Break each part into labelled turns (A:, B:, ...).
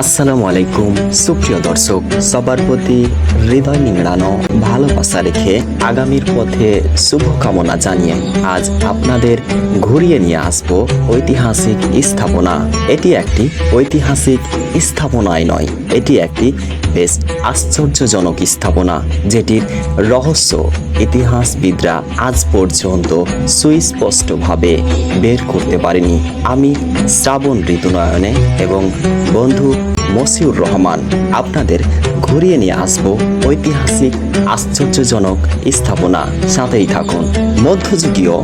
A: আসসালামু আলাইকুম। সুপ্রিয় দর্শক, সবার প্রতি হৃদয় নিংড়ানো ভালোবাসা রেখে আগামীর পথে শুভকামনা জানিয়ে আজ আপনাদের ঘুরিয়ে নিয়ে আসব ঐতিহাসিক স্থাপনা। এটি একটি ঐতিহাসিক স্থাপনায় নয়, এটি একটি বেশ আশ্চর্যজনক স্থাপনা, যেটির রহস্য ইতিহাসবিদরা আজ পর্যন্ত সুস্পষ্টভাবে বের করতে পারেনি। আমি শ্রাবণ ঋতুনয়নে এবং বন্ধু মসিউর রহমান। আপনাদের ঘুরিয়ে নিয়ে আসব ঐতিহাসিক, আশ্চর্যজনক স্থাপনা। সাথেই থাকুন। মধ্যযুগীয়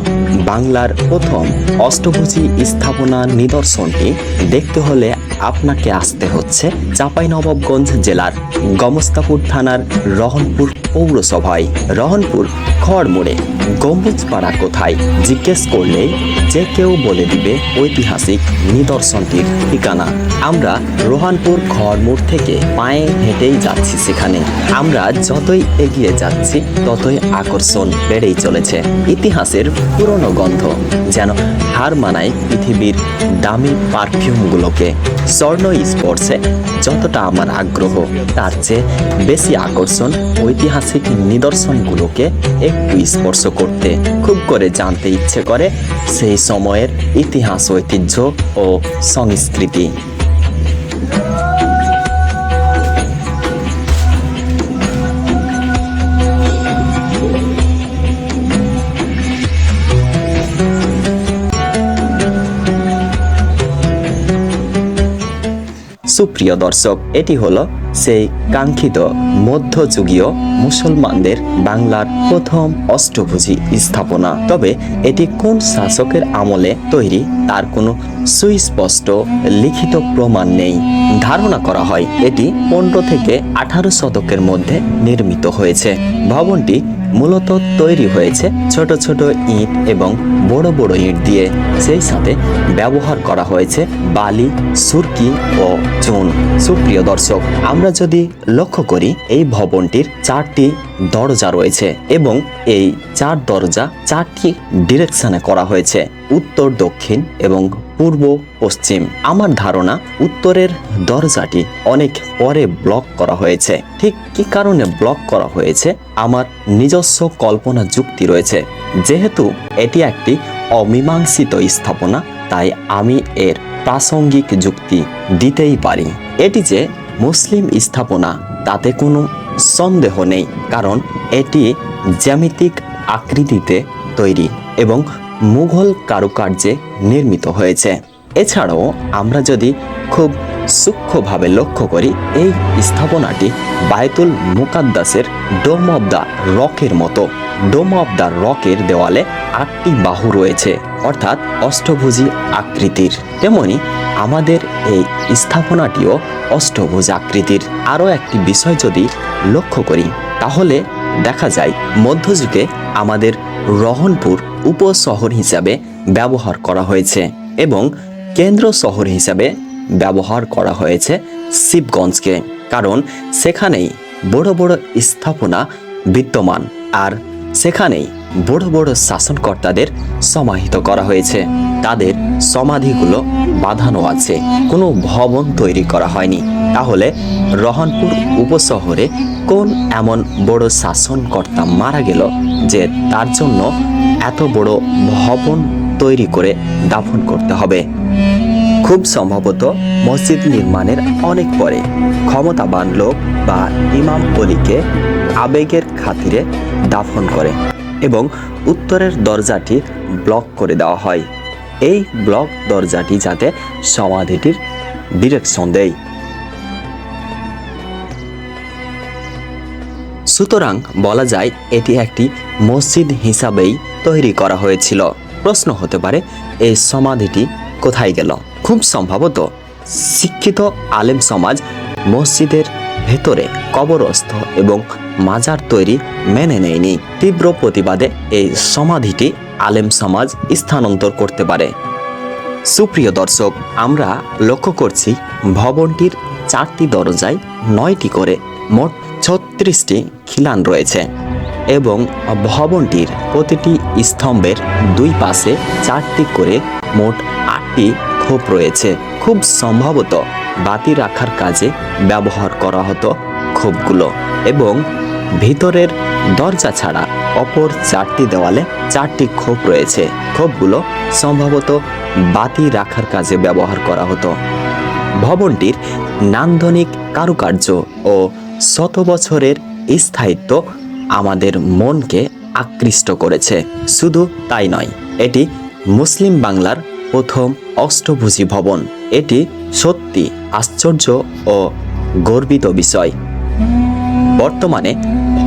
A: বাংলার প্রথম অষ্টভুজী স্থাপনা নিদর্শনটি দেখতে হলে আপনাকে আসতে হচ্ছে চাঁপাইনবাবগঞ্জ জেলার গমস্তাপুর থানার রহনপুর পৌরসভায় রহনপুর খড়মোড়ে গম্বুজপাড়া কোথায় জিজ্ঞেস করলে যে কেউ বলে দিবে ঐতিহাসিক নিদর্শনটির ঠিকানা। আমরা রোহানপুর খড়মোড় থেকে পায়ে হেঁটেই যাচ্ছি সেখানে। আমরা যতই এগিয়ে যাচ্ছি, ততই আকর্ষণ বেড়েই চলেছে। ইতিহাসের পুরনো গন্ধ যেন হার মানায় পৃথিবীর দামি পারফিউমগুলোকে। স্বর্ণ স্পর্শে যতটা আমার আগ্রহ, তার চেয়ে বেশি আকর্ষণ ঐতিহাসিক নিদর্শনগুলোকে একটু স্পর্শ করতে খুব করে জানতে ইচ্ছে করে সেই সময়ের ইতিহাস, ঐতিহ্য ও সংস্কৃতি। সুপ্রিয় দর্শক, এটি হলো সেই কাঙ্ক্ষিত মধ্যযুগীয় মুসলমানদের বাংলার প্রথম অষ্টভুজী স্থাপনা। তবে এটি কোন শাসকের আমলে তৈরি তার কোনো সুস্পষ্ট লিখিত প্রমাণ নেই। ধারণা করা হয়, এটি পনেরো থেকে আঠারো শতকের মধ্যে নির্মিত হয়েছে। ভবনটি মূলত তৈরি হয়েছে ছোট ছোট ইট এবং বড় বড় ইট দিয়ে। সেই সাথে ব্যবহার করা হয়েছে বালি, সুরকি ও চুন। সুপ্রিয় দর্শক, আমরা যদি লক্ষ্য করি, এই ভবনটির চারটি দরজা রয়েছে এবং এই চার দরজা চারটি ডিরেকশনে করা হয়েছে। উত্তর, দক্ষিণ এবং পূর্ব, পশ্চিম। আমার ধারণা উত্তরের দরজাটি অনেক পরে ব্লক করা হয়েছে। ঠিক কি কারণে ব্লক করা হয়েছে? আমার নিজস্ব কল্পনা যুক্তি রয়েছে। যেহেতু এটি একটি অমীমাংসিত স্থাপনা, তাই আমি এর প্রাসঙ্গিক যুক্তি দিতেই পারি। এটি যে মুসলিম স্থাপনা, তাতে কোনো সন্দেহ নেই, কারণ এটি জ্যামিতিক আকৃতিতে তৈরি এবং মুঘল কারুকার্যে নির্মিত হয়েছে। এছাড়াও আমরা যদি খুব সূক্ষ্মভাবে লক্ষ্য করি, এই স্থাপনাটি বায়তুল মুকাদ্দাসের ডোম অব দ্য রকের মতো। ডোম অব দ্য রকের দেওয়ালে আটটি বাহু রয়েছে, অর্থাৎ অষ্টভুজী আকৃতির। তেমনি আমাদের এই স্থাপনাটিও অষ্টভুজ আকৃতির। আরও একটি বিষয় যদি লক্ষ্য করি, তাহলে দেখা যায় মধ্যযুগে আমাদের রহনপুর উপশহর হিসাবে ব্যবহার করা হয়েছে এবং কেন্দ্র শহর হিসাবে ব্যবহার করা হয়েছে শিবগঞ্জকে, কারণ সেখানেই বড় বড় স্থাপনা বিদ্যমান। আর সেখানেই বড় বড় শাসনকর্তাদের সমাহিত করা হয়েছে। তাদের সমাধিগুলো বাঁধানো আছে। কোনো ভবন তৈরি করা হয়নি। তাহলে রহনপুর উপশহরে কোন এমন বড় শাসনকর্তা মারা গেল যে তার জন্য এত বড় ভবন তৈরি করে দাফন করতে হবে? খুব সম্ভবত মসজিদ নির্মাণের অনেক পরে ক্ষমতাবান লোক বা ইমাম অলিকে আবেগের খাতিরে দাফন করে এবং উত্তরের দরজাটি ব্লক করে দেওয়া হয়। এই ব্লক দরজাটি যাতে সমাধিটির ডিরেকশন দেয়। সুতরাং বলা যায়, এটি একটি মসজিদ হিসাবেই তৈরি করা হয়েছিল। প্রশ্ন হতে পারে এই সমাধিটি কোথায় গেল? খুব সম্ভবত শিক্ষিত আলেম সমাজ মসজিদের ভেতরে কবরস্থ এবং মাজার তৈরি মেনে নেয়নি। তীব্র প্রতিবাদে এই সমাধিটি আলেম সমাজ স্থানান্তর করতে পারে। সুপ্রিয় দর্শক, আমরা লক্ষ্য করছি ভবনটির চারটি দরজায় নয়টি করে মোট ছত্রিশটি খিলান রয়েছে এবং ভবনটির প্রতিটি স্তম্ভের দুই পাশে চারটি করে মোট আটটি খোপ রয়েছে। খুব সম্ভবত বাতি রাখার কাজে ব্যবহার করা হতো খোপগুলো এবং ভিতরের দরজা ছাড়া অপর চারটি দেওয়ালে চারটি খোপ রয়েছে। খোপগুলো সম্ভবত বাতি রাখার কাজে ব্যবহার করা হতো। ভবনটির নান্দনিক কারুকার্য ও শত বছরের স্থায়িত্ব আমাদের মনকে আকৃষ্ট করেছে। শুধু তাই নয়, এটি মুসলিম বাংলার প্রথম অষ্টভুজী ভবন। এটি সত্যি আশ্চর্য ও গর্বিত বিষয়। বর্তমানে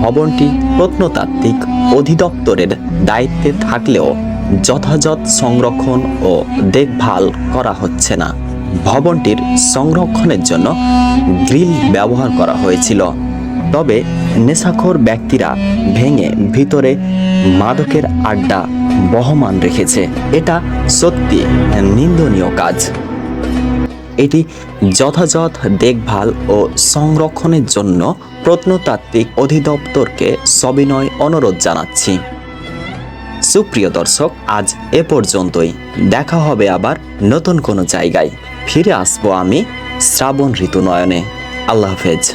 A: ভবনটি প্রত্নতাত্ত্বিক অধিদপ্তরের দায়িত্বে থাকলেও যথাযথ সংরক্ষণ ও দেখভাল করা হচ্ছে না। ভবনটির সংরক্ষণের জন্য গ্রিল ব্যবহার করা হয়েছিল। তবে নেশাখোর ব্যক্তিরা ভেঙে ভিতরে মাদকের আড্ডা বহমান রেখেছে। এটা সত্যি নিন্দনীয় কাজ। এটি যথাযথ দেখভাল ও সংরক্ষণের জন্য প্রত্নতাত্ত্বিক অধিদপ্তরকে সবিনয় অনুরোধ জানাচ্ছি। সুপ্রিয় দর্শক, আজ এ পর্যন্তই। দেখা হবে আবার নতুন কোনো জায়গায়। ফিরে আসব আমি শ্রাবণ ঋতু নয়নে। আল্লাহ হাফেজ।